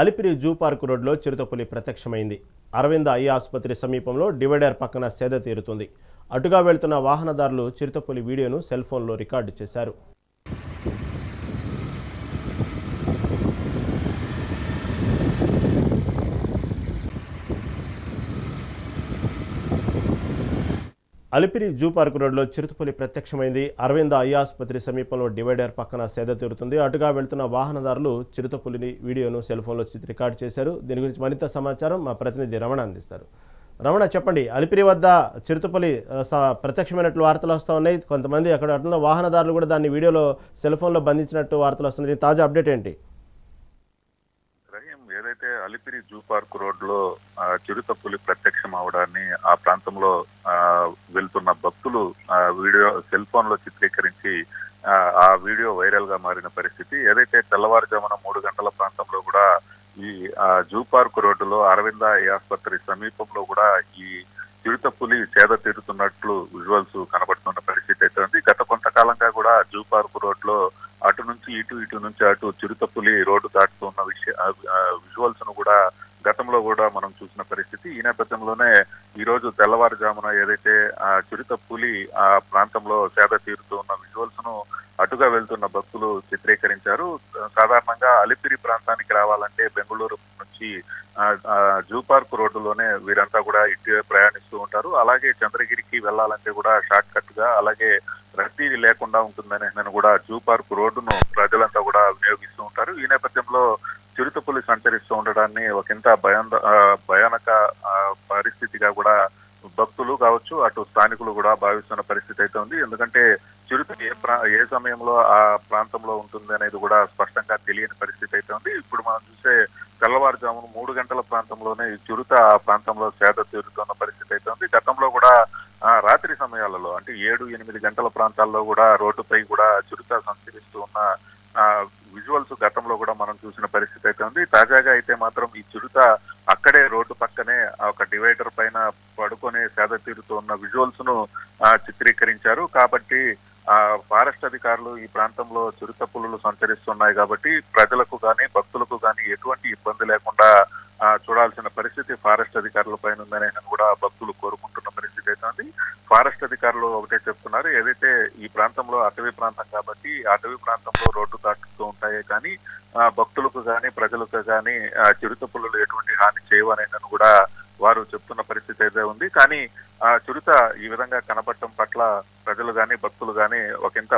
Alipiri zoo park రోడ్లో చిరుతపులి ప్రత్యక్షమైంది. అరవింద ఐ ఆసుపత్రి సమీపంలో డివైడర్ పక్కన సేద తీరుతుంది. అటుగా వెళ్తున్న వాహనదారులు చిరుతపులి వీడియోను సెల్ ఫోన్లో రికార్డు చేశారు. అలిపిరి జూ పార్క్ రోడ్లో చిరుతపులి ప్రత్యక్షమైంది. అరవింద ఐ ఆసుపత్రి సమీపంలో డివైడర్ పక్కన సేద తీరుతుంది. అటుగా వెళ్తున్న వాహనదారులు చిరుతపులిని వీడియోను సెల్ఫోన్లో చిత్ర రికార్డు చేశారు. దీని గురించి మరింత సమాచారం మా ప్రతినిధి రమణ అందిస్తారు. రమణ చెప్పండి అలిపిరి వద్ద చిరుతపులి స- ప్రత్యక్షమైనట్లు వార్తలు వస్తూ ఉన్నాయి. కొంతమంది అక్కడ వాహనదారులు కూడా దాన్ని వీడియోలో సెల్ఫోన్లో బంధించినట్టు వార్తలు వస్తున్నాయి. తాజా అప్డేట్ ఏంటి? రహీం ఏదైతే అలిపిరి జూ పార్క్ రోడ్లో ఆ, చిరుతపులి ప్రత్యక్షం అవడాన్ని ఆ ప్రాంతంలో ఆ, వెళ్తున్న భక్తులు ఆ వీడియో సెల్ ఫోన్లో చిత్రీకరించి ఆ, వీడియో వైరల్గా మారిన పరిస్థితి. ఏదైతే తెల్లవారుజామున మూడు గంటల ప్రాంతంలో కూడా ఈ ఆ, జూ పార్క్ రోడ్డులో అరవింద ఐ ఆసుపత్రి సమీపంలో కూడా ఈ చిరుత పులి చేద తీరుతున్నట్లు విజువల్స్ కనబడుతుంది పరిస్థితి అయితే ఉంది గత కొంతకాలంగా కూడా జూ పార్క్ రోడ్లో అటు నుంచి ఇటు ఇటు నుంచి అటు చిరుతపులి రోడ్డు దాటుతున్న విషయ విజువల్స్ను కూడా గతంలో కూడా మనం చూసిన పరిస్థితి. ఈ నేపథ్యంలోనే ఈ రోజు తెల్లవారుజామున ఏదైతే ఆ చిరుత పులి ఆ ప్రాంతంలో సేద తీరుతూ ఉన్న విజువల్స్ను అటుగా వెళ్తున్న భక్తులు చిత్రీకరించారు. సాధారణంగా అలిపిరి ప్రాంతానికి రావాలంటే బెంగళూరు నుంచి జూ పార్క్ రోడ్డులోనే వీరంతా కూడా ఇటు ప్రయాణిస్తూ ఉంటారు. అలాగే చంద్రగిరికి వెళ్ళాలంటే కూడా షార్ట్ కట్గా అలాగే రద్దీ లేకుండా ఉంటుందని నేను కూడా జూ పార్క్ రోడ్డును ప్రజలంతా కూడా వినియోగిస్తూ ఉంటారు. ఈ నేపథ్యంలో చిరుతపులి సంచరిస్తూ ఉండడాన్ని ఒకంత భయం భయానక పరిస్థితిగా కూడా భక్తులు కావచ్చు అటు స్థానికులు కూడా భావిస్తున్న పరిస్థితి అయితే ఉంది. ఎందుకంటే చిరుత ఏ ప్రా ఏ సమయంలో ఆ ప్రాంతంలో ఉంటుంది అనేది కూడా స్పష్టంగా తెలియని పరిస్థితి అయితే ఉంది. ఇప్పుడు మనం చూసే తెల్లవారుజామున మూడు గంటల ప్రాంతంలోనే చిరుత ఆ ప్రాంతంలో సేద తీరుతున్న పరిస్థితి అయితే ఉంది గతంలో కూడా ఆ, రాత్రి సమయాలలో ఏడు ఎనిమిది గంటల ప్రాంతాల్లో కూడా రోడ్డుపై కూడా చురుక సంచరిస్తూ ఉన్న ఆ విజువల్స్ గతంలో కూడా మనం చూసిన పరిస్థితి అయితే ఉంది. తాజాగా అయితే మాత్రం ఈ చిరుత అక్కడే రోడ్డు పక్కనే ఒక డివైడర్ పైన పడుకొని సేద తీరుతూ ఉన్న విజువల్స్ను ఆ, చిత్రీకరించారు. కాబట్టి ఆ ఫారెస్ట్ అధికారులు ఈ ప్రాంతంలో చిరుత పులులు సంచరిస్తున్నాయి కాబట్టి ప్రజలకు కానీ భక్తులకు కానీ ఎటువంటి ఇబ్బంది లేకుండా చూడాల్సిన పరిస్థితి ఫారెస్ట్ అధికారుల పైన ఉందని కూడా భక్తులు కోరుకు ఫారెస్ట్ అధికారులు ఒకటే చెప్తున్నారు. ఏదైతే ఈ ప్రాంతంలో అటవీ ప్రాంతం కాబట్టి అటవీ ప్రాంతంలో రోడ్డు దాటుతూ ఉంటాయి కానీ భక్తులకు కానీ ప్రజలకు కానీ చిరుత పుల్లలు ఎటువంటి హాని చేయవనేనని కూడా వారు చెప్తున్న పరిస్థితి అయితే ఉంది. కానీ ఆ చిరుత ఈ విధంగా కనబడటం పట్ల ప్రజలు కానీ భక్తులు కానీ ఒకంత